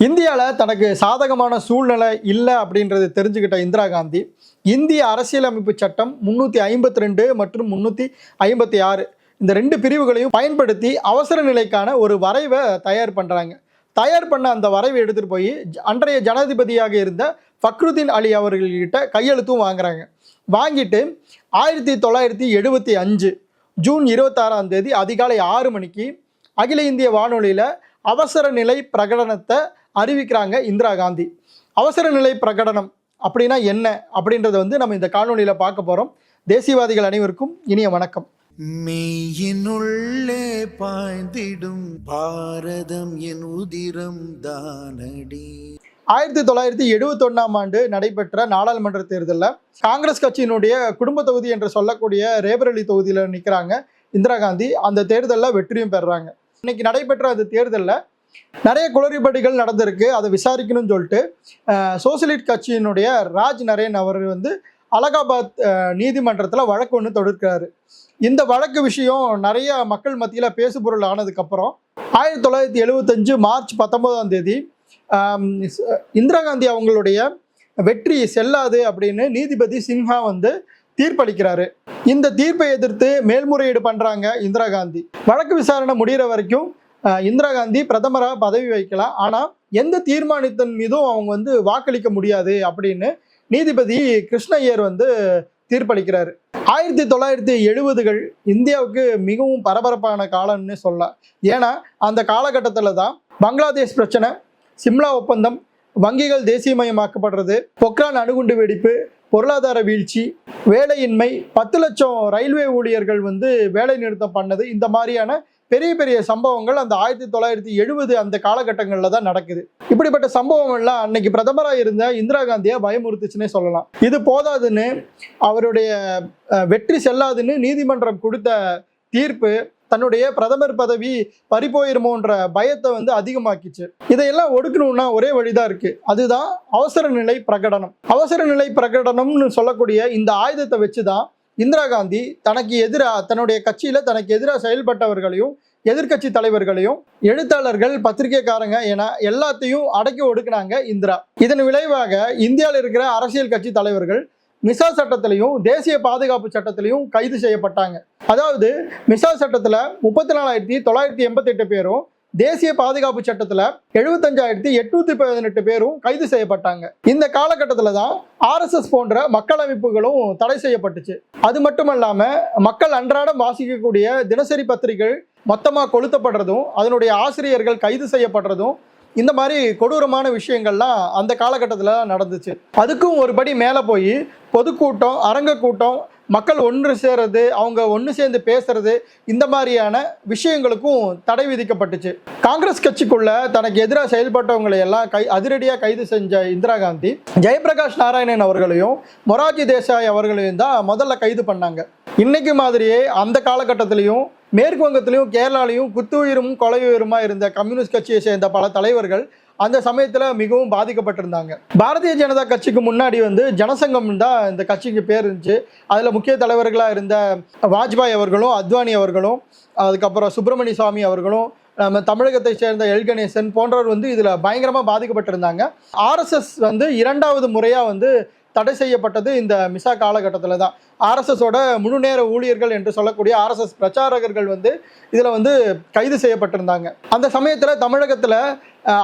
இந்தியாவில் தனக்கு சாதகமான சூழ்நிலை இல்லை அப்படின்றது தெரிஞ்சுக்கிட்ட இந்திரா காந்தி இந்திய அரசியலமைப்பு சட்டம் முந்நூற்றி ஐம்பத்தி ரெண்டு மற்றும் முந்நூற்றி ஐம்பத்தி ஆறு இந்த ரெண்டு பிரிவுகளையும் பயன்படுத்தி அவசர நிலைக்கான ஒரு வரைவை தயார் பண்ணுறாங்க தயார் பண்ண அந்த வரைவை எடுத்துகிட்டு போய் அன்றைய ஜனாதிபதியாக இருந்த ஃபக்ருதீன் அலி அவர்கள்கிட்ட கையெழுத்தும் வாங்குறாங்க. வாங்கிட்டு ஆயிரத்தி தொள்ளாயிரத்தி எழுபத்தி அஞ்சு ஜூன் இருபத்தாறாம் தேதி அதிகாலை ஆறு மணிக்கு அகில இந்திய வானொலியில் அவசர நிலை பிரகடனத்தை அறிவிக்கிறாங்க இந்திரா காந்தி. அவசர நிலை பிரகடனம் அப்படின்னா என்ன? அப்படின்றத வந்து நம்ம இந்த காணொலியில் பார்க்க போகிறோம் தேசியவாதிகள் அனைவருக்கும் இனிய வணக்கம். மெய்யினுள்ளே பாய்ந்திடும் பாரதம் என் உதிரம் தானடி. ஆயிரத்தி தொள்ளாயிரத்தி எழுபத்தொன்னாம் ஆண்டு நடைபெற்ற நாடாளுமன்ற தேர்தலில் காங்கிரஸ் கட்சியினுடைய குடும்ப தொகுதி என்று சொல்லக்கூடிய ரேபரலி தொகுதியில் நிற்கிறாங்க இந்திரா காந்தி. அந்த தேர்தலில் வெற்றியும் பெறுறாங்க இன்னைக்கு நடைபெற்ற அந்த தேர்தலில் நிறைய குளறுபடிகள் நடந்திருக்கு அதை விசாரிக்கணும்னு சொல்லிட்டு சோசியலிஸ்ட் கட்சியினுடைய ராஜ் நரேன் அவர் வந்து அலகாபாத் நீதிமன்றத்தில் வழக்கு ஒன்று தொடுக்கிறாரு. இந்த வழக்கு விஷயம் நிறைய மக்கள் மத்தியில் பேசுபொருள் ஆனதுக்கப்புறம் ஆயிரத்தி தொள்ளாயிரத்தி எழுபத்தஞ்சு மார்ச் பத்தொன்பதாம் தேதி இந்திரா காந்தி அவங்களுடைய வெற்றி செல்லாது அப்படின்னு நீதிபதி சின்ஹா வந்து தீர்ப்பளிக்கிறாரு. இந்த தீர்ப்பை எதிர்த்து மேல்முறையீடு பண்ணுறாங்க இந்திரா காந்தி. வழக்கு விசாரணை முடிகிற வரைக்கும் இந்திரா காந்தி பிரதமராக பதவி வகிக்கலாம் ஆனால் எந்த தீர்மானத்தின் மீதும் அவங்க வந்து வாக்களிக்க முடியாது அப்படின்னு நீதிபதி கிருஷ்ணய்யர் வந்து தீர்ப்பளிக்கிறாரு. ஆயிரத்தி தொள்ளாயிரத்தி எழுபதுகள் இந்தியாவுக்கு மிகவும் பரபரப்பான காலம்னு சொல்லலாம். ஏன்னா அந்த காலகட்டத்தில் தான் பங்களாதேஷ் பிரச்சனை சிம்லா ஒப்பந்தம் வங்கிகள் தேசியமயமாக்கப்படுறது பொக்ரான் அணுகுண்டு வெடிப்பு பொருளாதார வீழ்ச்சி வேலையின்மை பத்து லட்சம் ரயில்வே ஊழியர்கள் வந்து வேலை நிறுத்தம் பண்ணது இந்த மாதிரியான பெரிய பெரிய சம்பவங்கள் அந்த ஆயிரத்தி தொள்ளாயிரத்தி எழுபது அந்த காலகட்டங்களில் தான் நடக்குது. இப்படிப்பட்ட சம்பவங்கள்லாம் அன்னைக்கு பிரதமராக இருந்த இந்திரா காந்தியை பயமுறுத்துச்சுன்னே சொல்லலாம். இது போதாதுன்னு அவருடைய வெற்றி செல்லாதுன்னு நீதிமன்றம் கொடுத்த தீர்ப்பு தன்னுடைய பிரதமர் பதவி பறிபோயிருமோன்ற பயத்தை வந்து அதிகமாக்கிச்சு. இதையெல்லாம் ஒடுக்கணும்னா ஒரே வழிதான் இருக்கு. அதுதான் அவசர நிலை பிரகடனம். அவசர நிலை பிரகடனம்னு சொல்லக்கூடிய இந்த ஆயுதத்தை வச்சுதான் இந்திரா காந்தி தனக்கு எதிராக தன்னுடைய கட்சியில் தனக்கு எதிராக செயல்பட்டவர்களையும் எதிர்க்கட்சி தலைவர்களையும் எழுத்தாளர்கள் பத்திரிகைக்காரங்க என எல்லாத்தையும் அடக்கி ஒடுக்குனாங்க இந்திரா. இதன் விளைவாக இந்தியாவில் இருக்கிற அரசியல் கட்சி தலைவர்கள் மிசா சட்டத்திலையும் தேசிய பாதுகாப்பு சட்டத்திலையும் கைது செய்யப்பட்டாங்க. அதாவது மிசா சட்டத்தில் முப்பத்தி நாலாயிரத்தி தொள்ளாயிரத்தி எண்பத்தெட்டு பேரும் தேசிய பாதுகாப்பு சட்டத்தில் எழுபத்தஞ்சாயிரத்தி எட்நூத்தி பதினெட்டு பேரும் கைது செய்யப்பட்டாங்க. இந்த காலகட்டத்தில் தான் ஆர்எஸ்எஸ் போன்ற மக்கள் அமைப்புகளும் தடை செய்யப்பட்டுச்சு. அது மட்டும் இல்லாமல் மக்கள் அன்றாடம் வாசிக்கக்கூடிய தினசரி பத்திரிகைகள் மொத்தமாக கொளுத்தப்படுறதும் அதனுடைய ஆசிரியர்கள் கைது செய்யப்படுறதும் இந்த மாதிரி கொடூரமான விஷயங்கள்லாம் அந்த காலகட்டத்தில் நடந்துச்சு. அதுக்கும் ஒரு படி மேலே போய் பொதுக்கூட்டம் அரங்க கூட்டம் மக்கள் ஒன்று சேர்றது அவங்க ஒன்று சேர்ந்து பேசுறது இந்த மாதிரியான விஷயங்களுக்கும் தடை விதிக்கப்பட்டுச்சு. காங்கிரஸ் கட்சிக்குள்ள தனக்கு எதிராக செயல்பட்டவங்களை எல்லாம் கை அதிரடியாக கைது செஞ்ச இந்திரா காந்தி ஜெயபிரகாஷ் நாராயணன் அவர்களையும் மொராஜி தேசாய் அவர்களையும் தான் முதல்ல கைது பண்ணாங்க. இன்னைக்கு மாதிரியே அந்த காலகட்டத்திலையும் மேற்கு வங்கத்திலையும் கேரளாலையும் குத்துயிரும் கொலையுயிருமா இருந்த கம்யூனிஸ்ட் கட்சியை சேர்ந்த பல தலைவர்கள் அந்த சமயத்தில் மிகவும் பாதிக்கப்பட்டிருந்தாங்க. பாரதிய ஜனதா கட்சிக்கு முன்னாடி வந்து ஜனசங்கம் தான் இந்த கட்சிக்கு பேர் இருந்துச்சு. அதில் முக்கிய தலைவர்களாக இருந்த வாஜ்பாய் அவர்களும் அத்வானி அவர்களும் அதுக்கப்புறம் சுப்பிரமணிய சுவாமி அவர்களும் நம்ம தமிழகத்தை சேர்ந்த எல். கணேசன் போன்றவர் வந்து இதில் பயங்கரமாக பாதிக்கப்பட்டிருந்தாங்க. ஆர்எஸ்எஸ் வந்து இரண்டாவது முறையாக வந்து தடை செய்யப்பட்டது இந்த மிசா காலகட்டத்தில் தான். ஆர்எஸ்எஸோட முழு நேர ஊழியர்கள் என்று சொல்லக்கூடிய ஆர்எஸ்எஸ் பிரச்சாரகர்கள் வந்து இதில் வந்து கைது செய்யப்பட்டிருந்தாங்க. அந்த சமயத்தில் தமிழகத்தில்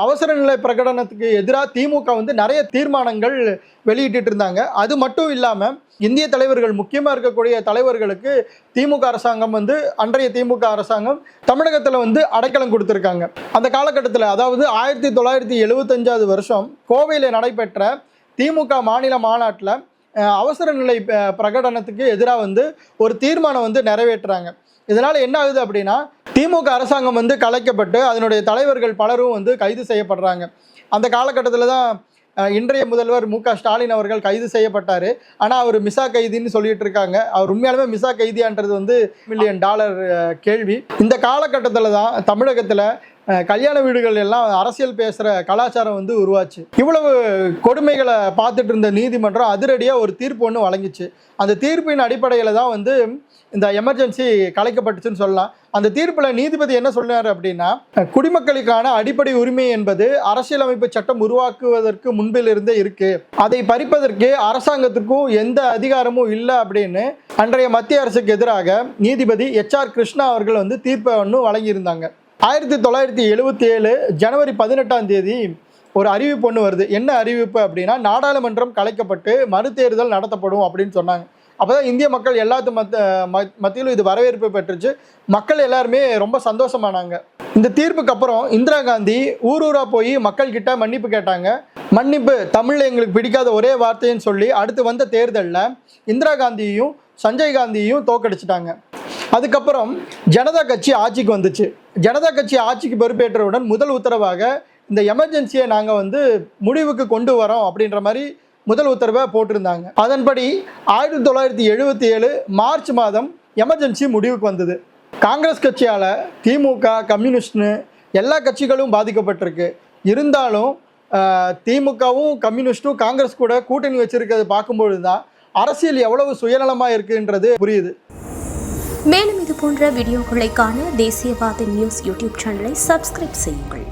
அவசர நிலை பிரகடனத்துக்கு எதிராக திமுக வந்து நிறைய தீர்மானங்கள் வெளியிட்டு இருந்தாங்க. அது மட்டும் இல்லாமல் இந்திய தலைவர்கள் முக்கியமாக இருக்கக்கூடிய தலைவர்களுக்கு திமுக அரசாங்கம் வந்து அன்றைய திமுக அரசாங்கம் தமிழகத்தில் வந்து அடைக்கலம் கொடுத்துருக்காங்க. அந்த காலகட்டத்தில் அதாவது ஆயிரத்தி தொள்ளாயிரத்தி எழுபத்தஞ்சாவது வருஷம் கோவையில் நடைபெற்ற திமுக மாநில மாநாட்டில் அவசர நிலை பிரகடனத்துக்கு எதிராக வந்து ஒரு தீர்மானம் வந்து நிறைவேற்றுறாங்க. இதனால் என்ன ஆகுது அப்படின்னா திமுக அரசாங்கம் வந்து கலைக்கப்பட்டு அதனுடைய தலைவர்கள் பலரும் வந்து கைது செய்யப்படுறாங்க. அந்த காலகட்டத்தில் தான் இன்றைய முதல்வர் மு ஸ்டாலின் அவர்கள் கைது செய்யப்பட்டார். ஆனால் அவர் மிசா கைதின்னு சொல்லிட்டு இருக்காங்க. அவர் உண்மையாலுமே மிசா கைதியான்றது வந்து மில்லியன் டாலர் கேள்வி. இந்த காலகட்டத்தில் தான் தமிழகத்தில் கல்யாண வீடுகள் எல்லாம் அரசியல் பேசுகிற கலாச்சாரம் வந்து உருவாச்சு. இவ்வளவு கொடுமைகளை பார்த்துட்டு இருந்த நீதிமன்றம் அதிரடியாக ஒரு தீர்ப்பு ஒன்று வழங்கிச்சு. அந்த தீர்ப்பின் அடிப்படையில் தான் வந்து இந்த எமர்ஜென்சி கலைக்கப்பட்டுச்சுன்னு சொல்லலாம். அந்த தீர்ப்பில் நீதிபதி என்ன சொன்னார் அப்படின்னா குடிமக்களுக்கான அடிப்படை உரிமை என்பது அரசியலமைப்பு சட்டம் உருவாக்குவதற்கு முன்பிலிருந்தே இருக்கு. அதை பறிப்பதற்கு அரசாங்கத்துக்கும் எந்த அதிகாரமும் இல்லை அப்படின்னு அன்றைய மத்திய அரசுக்கு எதிராக நீதிபதி எச் ஆர் கிருஷ்ணா அவர்கள் வந்து தீர்ப்பை ஒன்று வழங்கியிருந்தாங்க. ஆயிரத்தி தொள்ளாயிரத்தி எழுபத்தி ஏழு ஜனவரி பதினெட்டாம் தேதி ஒரு அறிவிப்பு ஒன்று வருது. என்ன அறிவிப்பு அப்படின்னா நாடாளுமன்றம் கலைக்கப்பட்டு மறுதேர்தல் நடத்தப்படும் அப்படின்னு சொன்னாங்க. அப்பதான் இந்திய மக்கள் எல்லாத்து மத்த மத்தியிலும் இது வரவேற்பு பெற்றுச்சு. மக்கள் எல்லாருமே ரொம்ப சந்தோஷமானாங்க. இந்த தீர்ப்புக்கு அப்புறம் இந்திரா காந்தி ஊர் ஊராக போய் மக்கள்கிட்ட மன்னிப்பு கேட்டாங்க. மன்னிப்பு தமிழில் எங்களுக்கு பிடிக்காத ஒரே வார்த்தைன்னு சொல்லி அடுத்து வந்த தேர்தலில் இந்திரா காந்தியையும் சஞ்சய் காந்தியையும் தோக்கடிச்சிட்டாங்க அதுக்கப்புறம் ஜனதா கட்சி ஆட்சிக்கு வந்துச்சு. ஜனதா கட்சி ஆட்சிக்கு பொறுப்பேற்றவுடன் முதல் உத்தரவாக இந்த எமர்ஜென்சியை நாங்கள் வந்து முடிவுக்கு கொண்டு வரோம் அப்படின்ற மாதிரி முதல் உத்தரவை போட்டிருந்தாங்க. அதன்படி ஆயிரத்தி தொள்ளாயிரத்தி எழுபத்தி ஏழு மார்ச் மாதம் எமர்ஜென்சி முடிவுக்கு வந்தது. காங்கிரஸ் கட்சியால் திமுக கம்யூனிஸ்ட்னு எல்லா கட்சிகளும் பாதிக்கப்பட்டிருக்கு. இருந்தாலும் திமுகவும் கம்யூனிஸ்ட்டும் காங்கிரஸ் கூட கூட்டணி வச்சிருக்கிறது பார்க்கும்பொழுது தான் அரசியல் எவ்வளவு சுயநலமாக இருக்குன்றது புரியுது. மேலும் இது போன்ற வீடியோக்களை காண தேசியவாத நியூஸ் யூடியூப் சேனலை சப்ஸ்கிரைப் செய்யுங்கள்.